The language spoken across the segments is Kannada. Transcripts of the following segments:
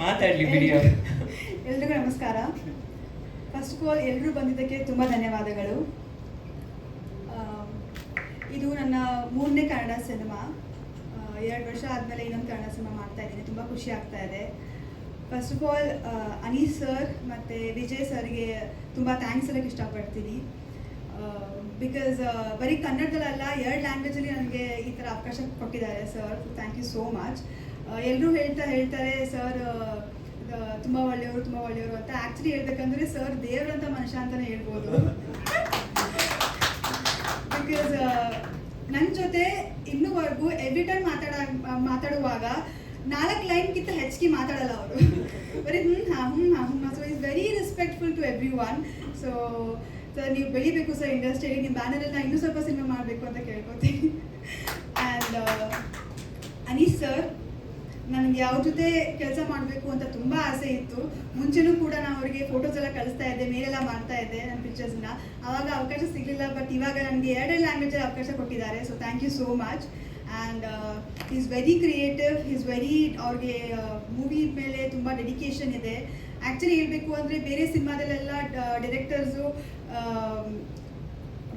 ಮಾತಾಡ್ಲಿ ಬಿಡಿ. ಎಲ್ರಿಗೂ ನಮಸ್ಕಾರ. ಫಸ್ಟ್ ಆಫ್ ಆಲ್ ಎಲ್ಲರೂ ಬಂದಿದ್ದಕ್ಕೆ ತುಂಬ ಧನ್ಯವಾದಗಳು. ಇದು ನನ್ನ ಮೂರನೇ ಕನ್ನಡ ಸಿನಿಮಾ. ಎರಡು ವರ್ಷ ಆದಮೇಲೆ ಇನ್ನೊಂದು ಕನ್ನಡ ಸಿನಿಮಾ ಮಾಡ್ತಾ ಇದ್ದೀನಿ. ತುಂಬ ಖುಷಿ ಆಗ್ತಾ ಇದೆ. First of all Anees sir ಮತ್ತು ವಿಜಯ್ ಸರ್ಗೆ ತುಂಬ ಥ್ಯಾಂಕ್ಸ್ ಹೇಳಕ್ಕೆ ಇಷ್ಟಪಡ್ತೀನಿ. ಬಿಕಾಸ್ ಬರೀ ಕನ್ನಡದಲ್ಲ ಎರಡು ಲ್ಯಾಂಗ್ವೇಜಲ್ಲಿ ನನಗೆ ಈ ಥರ ಅವಕಾಶ ಕೊಟ್ಟಿದ್ದಾರೆ sir thank you so much ಎಲ್ಲರೂ ಹೇಳ್ತಾ ಹೇಳ್ತಾರೆ, ಸರ್ ತುಂಬ ಒಳ್ಳೆಯವರು ತುಂಬ ಒಳ್ಳೆಯವರು ಅಂತ. ಆ್ಯಕ್ಚುಲಿ ಹೇಳ್ಬೇಕಂದ್ರೆ, ಸರ್ ದೇವರಂತ ಮನುಷ್ಯ ಅಂತಲೇ ಹೇಳ್ಬೋದು. ಬಿಕಾಸ್ ನನ್ನ ಜೊತೆ ಇನ್ನೂವರೆಗೂ ಎವ್ರಿ ಟೈಮ್ ಮಾತಾಡ, ಮಾತಾಡುವಾಗ ನಾಲ್ಕು ಲೈನ್ಗಿಂತ ಹೆಚ್ಚಿಗೆ ಮಾತಾಡಲ್ಲ ಅವರು. ಬರೀ ಹ್ಞೂ ಹಾ ಹ್ಞೂ ಹಾ ಹ್ಞೂ so is very respectful to everyone so sir, ನೀವು ಬೆಳಿಬೇಕು, ಸರ್ ಇಂಡಸ್ಟ್ರಿಯಲ್ಲಿ ನಿಮ್ಮ ಬ್ಯಾನರನ್ನ ಇನ್ನೂ ಸ್ವಲ್ಪ ಸಿನಿಮಾ ಮಾಡಬೇಕು ಅಂತ ಕೇಳ್ಕೊತೀನಿ. ಆ್ಯಂಡ್ ಅನೀಶ್, ಸರ್ ಅವ್ರ ಜೊತೆ ಕೆಲಸ ಮಾಡಬೇಕು ಅಂತ ತುಂಬ ಆಸೆ ಇತ್ತು. ಮುಂಚೆನೂ ಕೂಡ ನಾನು ಅವರಿಗೆ ಫೋಟೋಸ್ ಎಲ್ಲ ಕಳಿಸ್ತಾ ಇದ್ದೆ, ಮೇಲೆಲ್ಲ ಮಾಡ್ತಾ ಇದ್ದೆ ನನ್ನ ಪಿಕ್ಚರ್ಸ್ನ ಆವಾಗ ಅವಕಾಶ ಸಿಗಲಿಲ್ಲ ಬಟ್ ಇವಾಗ ನನಗೆ ಎರಡೇ ಲ್ಯಾಂಗ್ವೇಜಲ್ಲಿ ಅವಕಾಶ ಕೊಟ್ಟಿದ್ದಾರೆ so thank you so much and is very creative is very ಅವ್ರಿಗೆ ಮೂವಿ ಮೇಲೆ ತುಂಬ ಡೆಡಿಕೇಶನ್ ಇದೆ. ಆ್ಯಕ್ಚುಲಿ ಹೇಳಬೇಕು ಅಂದರೆ ಬೇರೆ ಸಿನಿಮಾದಲ್ಲೆಲ್ಲ ಡೈರೆಕ್ಟರ್ಸು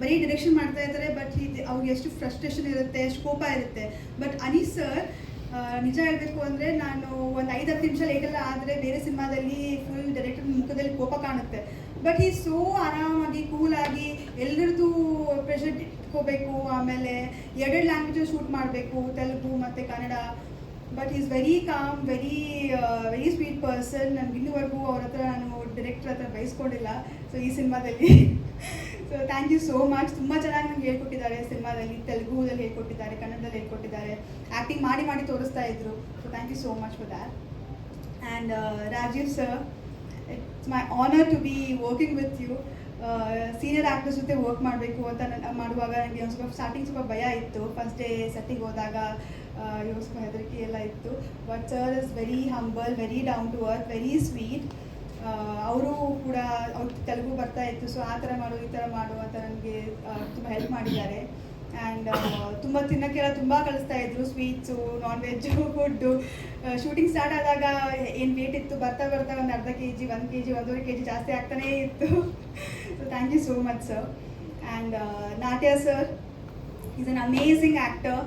ಬರೀ ಡೈರೆಕ್ಷನ್ ಮಾಡ್ತಾ ಇದ್ದಾರೆ ಬಟ್ ಅವ್ರಿಗೆ ಎಷ್ಟು ಫ್ರಸ್ಟ್ರೇಷನ್ ಇರುತ್ತೆ ಎಷ್ಟು ಕೋಪ ಇರುತ್ತೆ. ಬಟ್ ಅನೀಸ್ ಸರ್ ನಿಜ ಹೇಳಬೇಕು ಅಂದರೆ ನಾನು ಒಂದು ಐದು, ಹತ್ತು ನಿಮಿಷ ಲೇಟೆಲ್ಲ ಆದರೆ ಬೇರೆ ಸಿನಿಮಾದಲ್ಲಿ ಫುಲ್ ಡೈರೆಕ್ಟರ್ ಮುಖದಲ್ಲಿ ಕೋಪ ಕಾಣುತ್ತೆ. ಬಟ್ ಈ ಸೋ ಆರಾಮಾಗಿ ಕೂಲಾಗಿ ಎಲ್ಲರದ್ದು ಪ್ರೆಷರ್ ಇಟ್ಕೋಬೇಕು, ಆಮೇಲೆ ಎರಡೆರಡು ಲ್ಯಾಂಗ್ವೇಜ್ ಶೂಟ್ ಮಾಡಬೇಕು, ತೆಲುಗು ಮತ್ತು Kannada. But is very calm very very sweet person ನನಗೆ ಇನ್ನೂವರೆಗೂ ಅವ್ರ ಹತ್ರ ನಾನು ಡೈರೆಕ್ಟರ್ ಹತ್ರ ಬಯಸ್ಕೊಂಡಿಲ್ಲ. ಸೊ ಈ ಸಿನಿಮಾದಲ್ಲಿ so thank you so much ತುಂಬ ಚೆನ್ನಾಗಿ ನಂಗೆ ಹೇಳ್ಕೊಟ್ಟಿದ್ದಾರೆ ಸಿನಿಮಾದಲ್ಲಿ. ತೆಲುಗುದಲ್ಲಿ ಹೇಳ್ಕೊಟ್ಟಿದ್ದಾರೆ, ಕನ್ನಡದಲ್ಲಿ ಹೇಳ್ಕೊಟ್ಟಿದ್ದಾರೆ. ಆ್ಯಕ್ಟಿಂಗ್ ಮಾಡಿ ಮಾಡಿ ತೋರಿಸ್ತಾ ಇದ್ರು. So thank you so much for that and Rajiv sir it's my honour to be working with you senior actors ಜೊತೆ ವರ್ಕ್ ಮಾಡಬೇಕು ಅಂತ ನನ್ನ, ಮಾಡುವಾಗ ನನಗೆ ಒಂದು ಸ್ವಲ್ಪ ಸ್ಟಾರ್ಟಿಂಗ್ ಸ್ವಲ್ಪ ಭಯ ಇತ್ತು. ಫಸ್ಟ್ ಡೇ ಸೆಟ್ಟಿಗೆ ಹೋದಾಗ ಇವಾಗ ಸ್ವಲ್ಪ ಹೆದರಿಕೆ ಎಲ್ಲ ಇತ್ತು. But sir is very humble very down to earth very sweet ಅವರು ಕೂಡ ಅವ್ರ ತೆಲುಗು ಬರ್ತಾ ಇತ್ತು ಸೊ ಆ ಥರ ಮಾಡು, ಈ ಥರ ಮಾಡು ಅಂತ ನನಗೆ ತುಂಬ ಹೆಲ್ಪ್ ಮಾಡಿದ್ದಾರೆ. ಆ್ಯಂಡ್ ತುಂಬ ತಿನ್ನೋಕ್ಕೆಲ್ಲ ತುಂಬ ಕಳಿಸ್ತಾ ಇದ್ರು sweets non veg food shooting start ಆದಾಗ ಏನು ವೇಟ್ ಇತ್ತು, ಬರ್ತಾ ಬರ್ತಾ ಒಂದು ಅರ್ಧ ಕೆ ಜಿ ಒಂದು ಕೆ ಜಿ ಒಂದೂವರೆ ಕೆ ಜಿ ಜಾಸ್ತಿ ಆಗ್ತಾನೆ ಇತ್ತು. So thank you so much sir and Natya sir is an amazing actor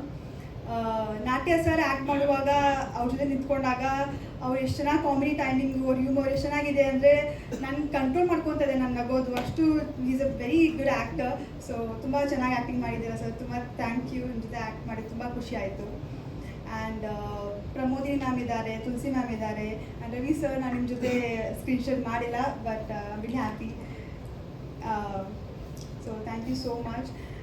Natya sir act ಮಾಡುವಾಗ ಅವ್ರ ಜೊತೆ ನಿಂತ್ಕೊಂಡಾಗ ಅವ್ರು ಎಷ್ಟು ಚೆನ್ನಾಗಿ ಕಾಮಿಡಿ ಟೈಮಿಂಗ್ ಅವ್ರ ಹ್ಯೂಮರ್ ಎಷ್ಟು ಚೆನ್ನಾಗಿದೆ ಅಂದರೆ ನಾನು ಕಂಟ್ರೋಲ್ ಮಾಡ್ಕೊತದೆ ಇದೆ ನಾನು ನಗೋದು ಅಷ್ಟು is a very good actor so ತುಂಬ ಚೆನ್ನಾಗಿ ಆ್ಯಕ್ಟಿಂಗ್ ಮಾಡಿದ್ದೀರಾ ಸರ್. ತುಂಬ ಥ್ಯಾಂಕ್ ಯು ನಿಮ್ಮ ಜೊತೆ ಆ್ಯಕ್ಟ್ ಮಾಡಿ ತುಂಬ ಖುಷಿ ಆಯಿತು. ಆ್ಯಂಡ್ ಪ್ರಮೋದಿನಿ ಮ್ಯಾಮ್ ಇದ್ದಾರೆ ತುಳಸಿ ಮ್ಯಾಮ್ ಇದ್ದಾರೆ. ಆ್ಯಂಡ್ ರವಿ ಸರ್ ನಾನು ನಿಮ್ಮ ಜೊತೆ ಸ್ಕ್ರೀನ್ಶಾಟ್ ಮಾಡಿಲ್ಲ but will happy so thank you so much